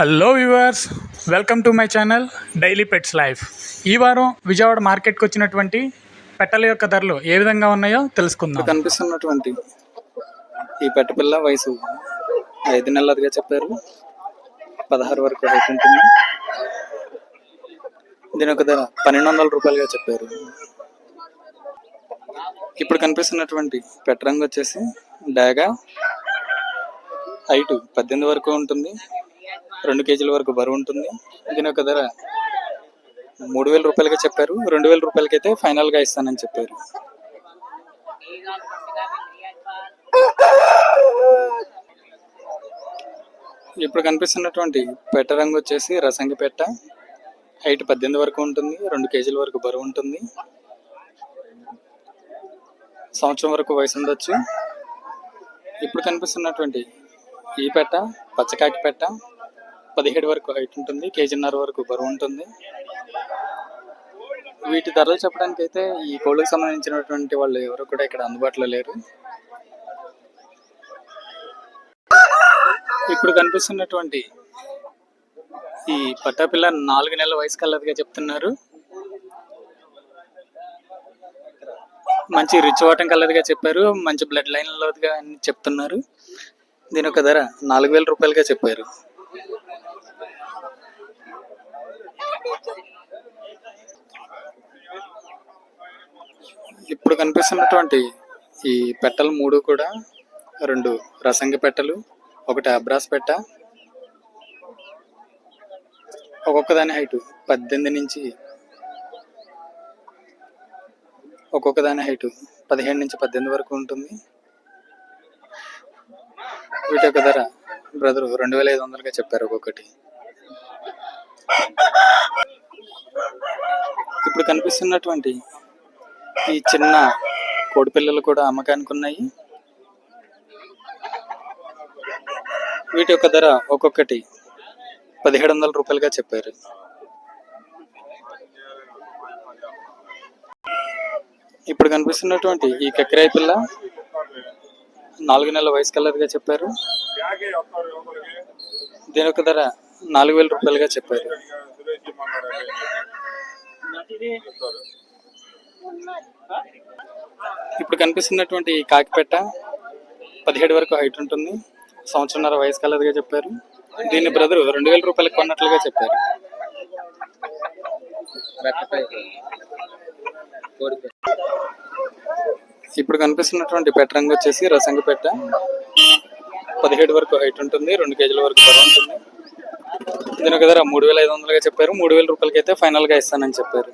Hello viewers welcome to my channel daily pets life ఈ వారం విజయవాడ మార్కెట్కి వచ్చినటువంటి పెట్టల యొక్క ధరలు ఏ విధంగా ఉన్నాయో తెలుసుకుందాం. కనిపిస్తున్నటువంటి ఈ పెట్టపిల్ల వయసు ఐదు నెలలుగా చెప్పారు. పదహారు వరకు హైట్ ఉంటుంది దీని ఒక ధర పన్నెండు వందల రూపాయలుగా చెప్పారు. ఇప్పుడు కనిపిస్తున్నటువంటి పెట్ట రంగు వచ్చేసి డాగా హైట్ పద్దెనిమిది వరకు ఉంటుంది. రెండు కేజీల వరకు బరువు ఉంటుంది. దీని యొక్క ధర మూడు వేల రూపాయలుగా చెప్పారు. రెండు వేల రూపాయలకైతే ఫైనల్గా ఇస్తానని చెప్పారు. ఇప్పుడు కనిపిస్తున్నటువంటి పెట్ట రంగు వచ్చేసి రసంగి పెట్ట. హైట్ పద్దెనిమిది వరకు ఉంటుంది. రెండు కేజీల వరకు బరువు ఉంటుంది. సంవత్సరం వరకు వయసు ఉండొచ్చు. ఇప్పుడు కనిపిస్తున్నటువంటి ఈ పెట్ట పచ్చకాకి పెట్ట పదిహేడు వరకు హైట్ ఉంటుంది కేజీన్నర వరకు బరువు ఉంటుంది. వీటి ధరలు చెప్పడానికి అయితే ఈ కోళ్ళకు సంబంధించినటువంటి వాళ్ళు ఎవరు కూడా ఇక్కడ అందుబాటులో లేరు. ఇప్పుడు కనిపిస్తున్నటువంటి ఈ పట్టాపిల్ల నాలుగు నెలల వయసు కలదిగా చెప్తున్నారు. మంచి రిచ్ వాటం కలదుగా చెప్పారు మంచి బ్లడ్ లైన్లోదిగా అని చెప్తున్నారు. దీని ఒక ధర నాలుగు వేల రూపాయలుగా చెప్పారు. ఇప్పుడు కనిపిస్తున్నటువంటి ఈ పెట్టలు మూడు కూడా రెండు రసంగి పెట్టలు ఒకటి అబ్రాస్ పెట్ట ఒక్కొక్క దాని హైట్ పద్దెనిమిది నుంచి ఒక్కొక్క దాని హైటు పదిహేను నుంచి పద్దెనిమిది వరకు ఉంటుంది. వీటి యొక్క ధర బ్రదర్ రెండు వేల ఐదు వందలుగా చెప్పారు ఒక్కొక్కటి. ఇప్పుడు కనిపిస్తున్నటువంటి ఈ చిన్న కోడి పిల్లలు కూడా అమ్మకానికి ఉన్నాయి. వీటి యొక్క ధర ఒక్కొక్కటి పదిహేడు వందల రూపాయలుగా చెప్పారు. ఇప్పుడు కనిపిస్తున్నటువంటి ఈ కక్కిరాయి పిల్ల నాలుగు నెలల వయసు కలర్గా చెప్పారు. దీని యొక్క ధర నాలుగు వేల రూపాయలుగా చెప్పారు. ఇప్పుడు కనిపిస్తున్నటువంటి కాకిపెట్ట పదిహేడు వరకు హైట్ ఉంటుంది. సంవత్సరంన్నర వయసు కలదుగా చెప్పారు. దీన్ని బ్రదర్ రెండు వేల రూపాయలకు కొన్నట్లుగా చెప్పారు. ఇప్పుడు కనిపిస్తున్నటువంటి పెట్ట రంగు వచ్చేసి రసంగి పెట్ట. పదిహేడు వరకు హైట్ ఉంటుంది రెండు కేజీల వరకు బరువు ఉంటుంది. దీని ఒక ధర మూడు వేల ఐదు వందలుగా చెప్పారు మూడు వేల రూపాయలకి అయితే ఫైనల్గా ఇస్తానని చెప్పారు.